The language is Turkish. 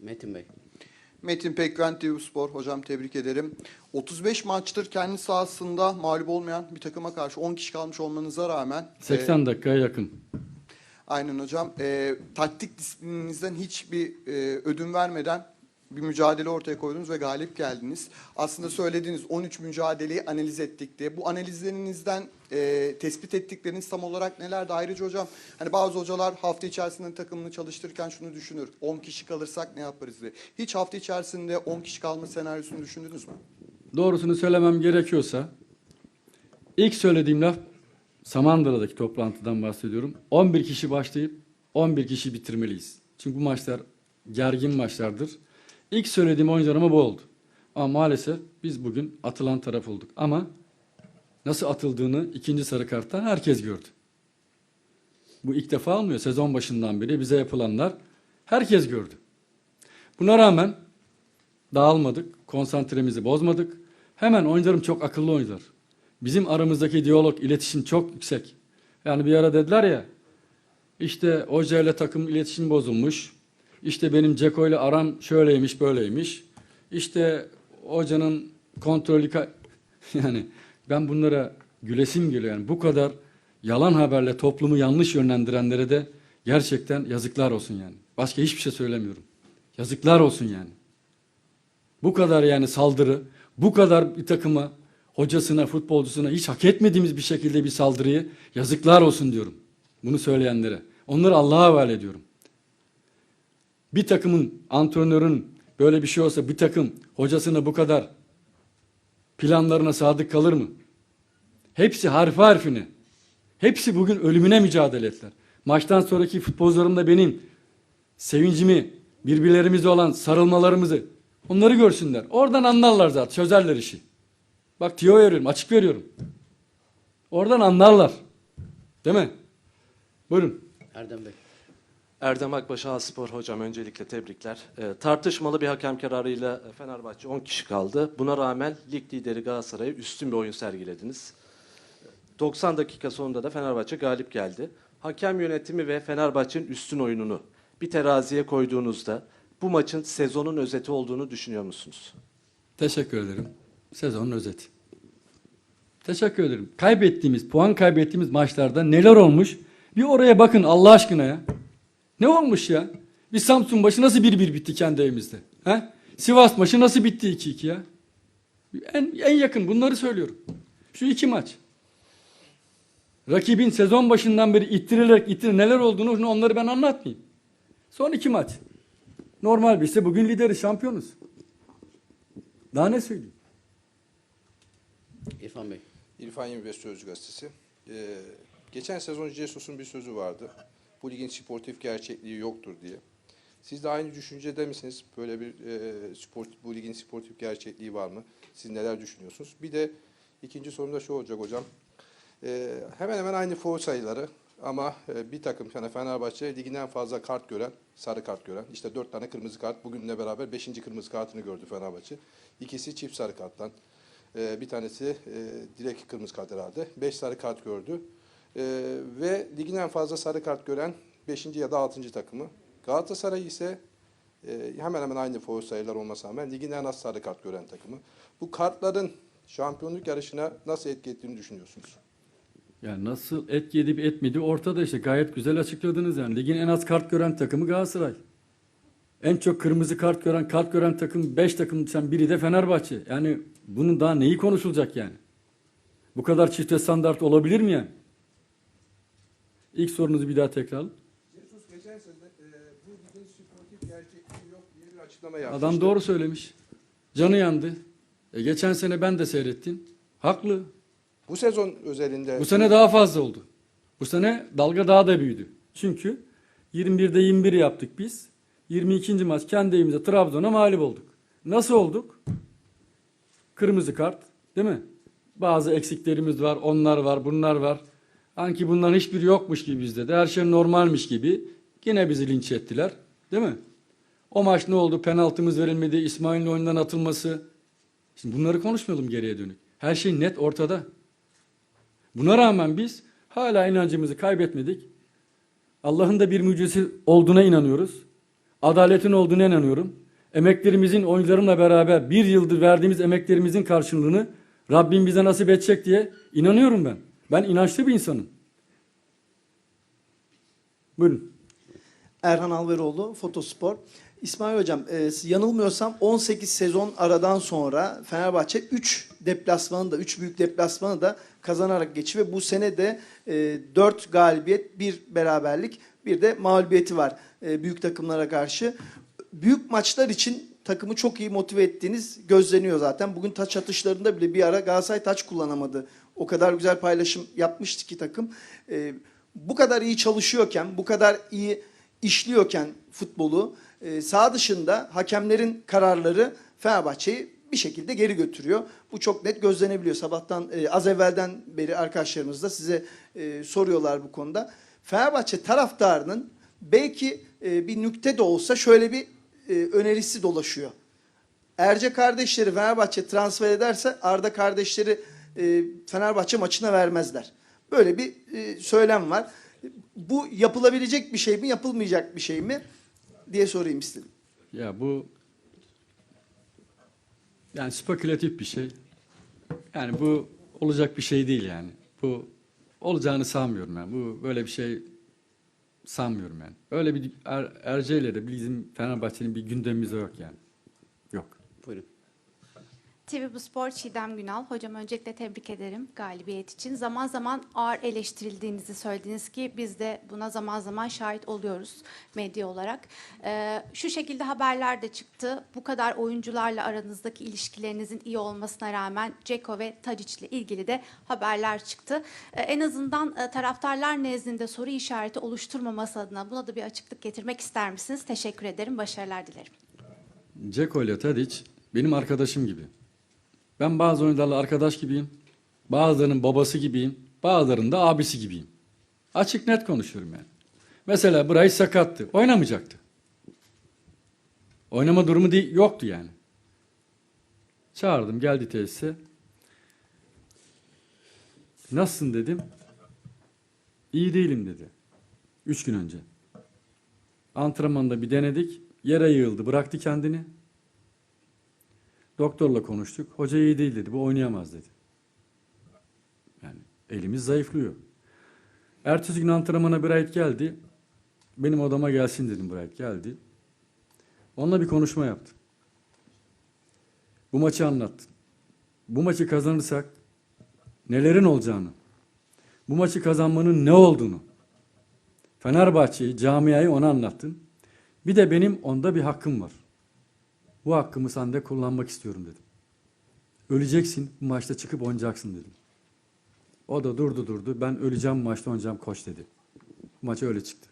Metin Bey. Metin Pekven TV Spor. Hocam tebrik ederim. 35 maçtır kendi sahasında mağlup olmayan bir takıma karşı 10 kişi kalmış olmanıza rağmen 80 dakikaya yakın. Aynen hocam. Ee, taktik disiplininizden hiçbir e, ödün vermeden bir mücadele ortaya koydunuz ve galip geldiniz. Aslında söylediğiniz 13 mücadeleyi analiz ettik diye. Bu analizlerinizden e, tespit ettikleriniz tam olarak nelerdi? Ayrıca hocam hani bazı hocalar hafta içerisinde takımını çalıştırırken şunu düşünür. 10 kişi kalırsak ne yaparız diye. Hiç hafta içerisinde 10 kişi kalma senaryosunu düşündünüz mü? Doğrusunu söylemem gerekiyorsa ilk söylediğim laf Samandıra'daki toplantıdan bahsediyorum. 11 kişi başlayıp 11 kişi bitirmeliyiz. Çünkü bu maçlar gergin maçlardır. İlk söylediğim oyuncularıma bu oldu. Ama maalesef biz bugün atılan taraf olduk. Ama nasıl atıldığını ikinci sarı kartta herkes gördü. Bu ilk defa olmuyor. Sezon başından beri bize yapılanlar herkes gördü. Buna rağmen dağılmadık, konsantremizi bozmadık. Hemen oyuncularım çok akıllı oyuncular. Bizim aramızdaki diyalog, iletişim çok yüksek. Yani bir ara dediler ya, işte hoca ile takım iletişim bozulmuş. İşte benim Ceko ile aram şöyleymiş, böyleymiş. İşte hocanın kontrolü... Yani ben bunlara gülesim geliyor. Yani bu kadar yalan haberle toplumu yanlış yönlendirenlere de gerçekten yazıklar olsun yani. Başka hiçbir şey söylemiyorum. Yazıklar olsun yani. Bu kadar yani saldırı, bu kadar bir takıma, hocasına, futbolcusuna hiç hak etmediğimiz bir şekilde bir saldırıyı yazıklar olsun diyorum. Bunu söyleyenlere. Onları Allah'a havale ediyorum. Bir takımın, antrenörün böyle bir şey olsa bir takım hocasına bu kadar planlarına sadık kalır mı? Hepsi harfi harfine. Hepsi bugün ölümüne mücadele ettiler. Maçtan sonraki futbolcularım da benim sevincimi, birbirlerimizle olan sarılmalarımızı onları görsünler. Oradan anlarlar zaten, çözerler işi. Bak tüyo veriyorum, açık veriyorum. Oradan anlarlar. Değil mi? Buyurun. Erdem Bey. Erdem Akbaş Spor hocam öncelikle tebrikler. Ee, tartışmalı bir hakem kararıyla Fenerbahçe 10 kişi kaldı. Buna rağmen lig lideri Galatasaray'a üstün bir oyun sergilediniz. 90 dakika sonunda da Fenerbahçe galip geldi. Hakem yönetimi ve Fenerbahçe'nin üstün oyununu bir teraziye koyduğunuzda bu maçın sezonun özeti olduğunu düşünüyor musunuz? Teşekkür ederim. Sezonun özeti. Teşekkür ederim. Kaybettiğimiz, puan kaybettiğimiz maçlarda neler olmuş? Bir oraya bakın Allah aşkına ya. Ne olmuş ya? Bir Samsun maçı nasıl 1-1 bitti kendi evimizde? He? Sivas maçı nasıl bitti 2-2 ya? En, en yakın bunları söylüyorum. Şu iki maç. Rakibin sezon başından beri ittirilerek ittir neler olduğunu onları ben anlatmayayım. Son iki maç. Normal bilse bugün lideri şampiyonuz. Daha ne söyleyeyim? İrfan Bey. İrfan 25 Sözcü Gazetesi. Ee, geçen sezon Jesus'un bir sözü vardı. Bu ligin sportif gerçekliği yoktur diye. Siz de aynı düşüncede misiniz? Böyle bir e, sport, bu ligin sportif gerçekliği var mı? Siz neler düşünüyorsunuz? Bir de ikinci sorum da şu olacak hocam. Ee, hemen hemen aynı foul sayıları ama e, bir takım yani Fenerbahçe ligin en fazla kart gören, sarı kart gören. işte dört tane kırmızı kart. Bugünle beraber beşinci kırmızı kartını gördü Fenerbahçe. İkisi çift sarı karttan. Ee, bir tanesi e, direkt kırmızı kart herhalde. Beş sarı kart gördü. Ee, ve ligin en fazla sarı kart gören 5. ya da 6. takımı. Galatasaray ise e, hemen hemen aynı foul sayılar olmasına rağmen ligin en az sarı kart gören takımı. Bu kartların şampiyonluk yarışına nasıl etki ettiğini düşünüyorsunuz? Yani nasıl etki edip etmediği ortada işte gayet güzel açıkladınız yani. Ligin en az kart gören takımı Galatasaray. En çok kırmızı kart gören, kart gören takım 5 takım sen biri de Fenerbahçe. Yani bunun daha neyi konuşulacak yani? Bu kadar çifte standart olabilir mi yani? İlk sorunuzu bir daha tekrar. Jesus geçen sene e, bu ligin sportif gerçekliği yok diye bir açıklama yapmıştı. Adam doğru söylemiş. Canı yandı. E geçen sene ben de seyrettim. Haklı. Bu sezon özelinde Bu sene daha fazla oldu. Bu sene dalga daha da büyüdü. Çünkü 21'de 21 yaptık biz. 22. maç kendi evimizde Trabzon'a mağlup olduk. Nasıl olduk? Kırmızı kart, değil mi? Bazı eksiklerimiz var, onlar var, bunlar var. Sanki bunların hiçbiri yokmuş gibi bizde de. Her şey normalmiş gibi. Yine bizi linç ettiler. Değil mi? O maç ne oldu? Penaltımız verilmedi. İsmail'in oyundan atılması. Şimdi bunları konuşmayalım geriye dönük. Her şey net ortada. Buna rağmen biz hala inancımızı kaybetmedik. Allah'ın da bir mucizesi olduğuna inanıyoruz. Adaletin olduğuna inanıyorum. Emeklerimizin oyuncularımla beraber bir yıldır verdiğimiz emeklerimizin karşılığını Rabbim bize nasip edecek diye inanıyorum ben. Ben inançlı bir insanım. Buyurun. Erhan Alveroğlu, Fotospor. İsmail Hocam, e, yanılmıyorsam 18 sezon aradan sonra Fenerbahçe 3 deplasmanı da, 3 büyük deplasmanı da kazanarak geçti ve bu sene de e, 4 galibiyet, bir beraberlik, bir de mağlubiyeti var e, büyük takımlara karşı. Büyük maçlar için takımı çok iyi motive ettiğiniz gözleniyor zaten. Bugün taç atışlarında bile bir ara Galatasaray taç kullanamadı. O kadar güzel paylaşım yapmıştı ki takım. E, bu kadar iyi çalışıyorken, bu kadar iyi işliyorken futbolu e, sağ dışında hakemlerin kararları Fenerbahçe'yi bir şekilde geri götürüyor. Bu çok net gözlenebiliyor. Sabahtan e, az evvelden beri arkadaşlarımız da size e, soruyorlar bu konuda. Fenerbahçe taraftarının belki e, bir nükte de olsa şöyle bir e, önerisi dolaşıyor. Erce kardeşleri Fenerbahçe transfer ederse Arda kardeşleri e, Fenerbahçe maçına vermezler. Böyle bir e, söylem var. Bu yapılabilecek bir şey mi, yapılmayacak bir şey mi diye sorayım istedim. Ya bu yani spekülatif bir şey. Yani bu olacak bir şey değil yani. Bu olacağını sanmıyorum yani. Bu böyle bir şey sanmıyorum yani. Öyle bir er, Erce'yle de bizim Fenerbahçe'nin bir gündemimiz yok yani. Yok. Buyurun. TV Bu Spor Çiğdem Günal. Hocam öncelikle tebrik ederim galibiyet için. Zaman zaman ağır eleştirildiğinizi söylediniz ki biz de buna zaman zaman şahit oluyoruz medya olarak. Ee, şu şekilde haberler de çıktı. Bu kadar oyuncularla aranızdaki ilişkilerinizin iyi olmasına rağmen Ceko ve Tadic ile ilgili de haberler çıktı. Ee, en azından e, taraftarlar nezdinde soru işareti oluşturmaması adına buna da bir açıklık getirmek ister misiniz? Teşekkür ederim. Başarılar dilerim. Ceko ile Tadic benim arkadaşım gibi. Ben bazı oyuncularla arkadaş gibiyim. Bazılarının babası gibiyim. Bazılarının da abisi gibiyim. Açık net konuşuyorum yani. Mesela Bryce sakattı. Oynamayacaktı. Oynama durumu değil, yoktu yani. Çağırdım geldi tesise. Nasılsın dedim. İyi değilim dedi. Üç gün önce. Antrenmanda bir denedik. Yere yığıldı. Bıraktı kendini. Doktorla konuştuk. Hoca iyi değil dedi. Bu oynayamaz dedi. Yani elimiz zayıflıyor. Ertesi gün antrenmana Bright geldi. Benim odama gelsin dedim Bright geldi. Onunla bir konuşma yaptım. Bu maçı anlattım. Bu maçı kazanırsak nelerin olacağını, bu maçı kazanmanın ne olduğunu, Fenerbahçe'yi, camiayı ona anlattım. Bir de benim onda bir hakkım var. Bu hakkımı sende kullanmak istiyorum dedim. Öleceksin, bu maçta çıkıp oynayacaksın dedim. O da durdu durdu. Ben öleceğim maçta oynayacağım koç dedi. Bu maç öyle çıktı.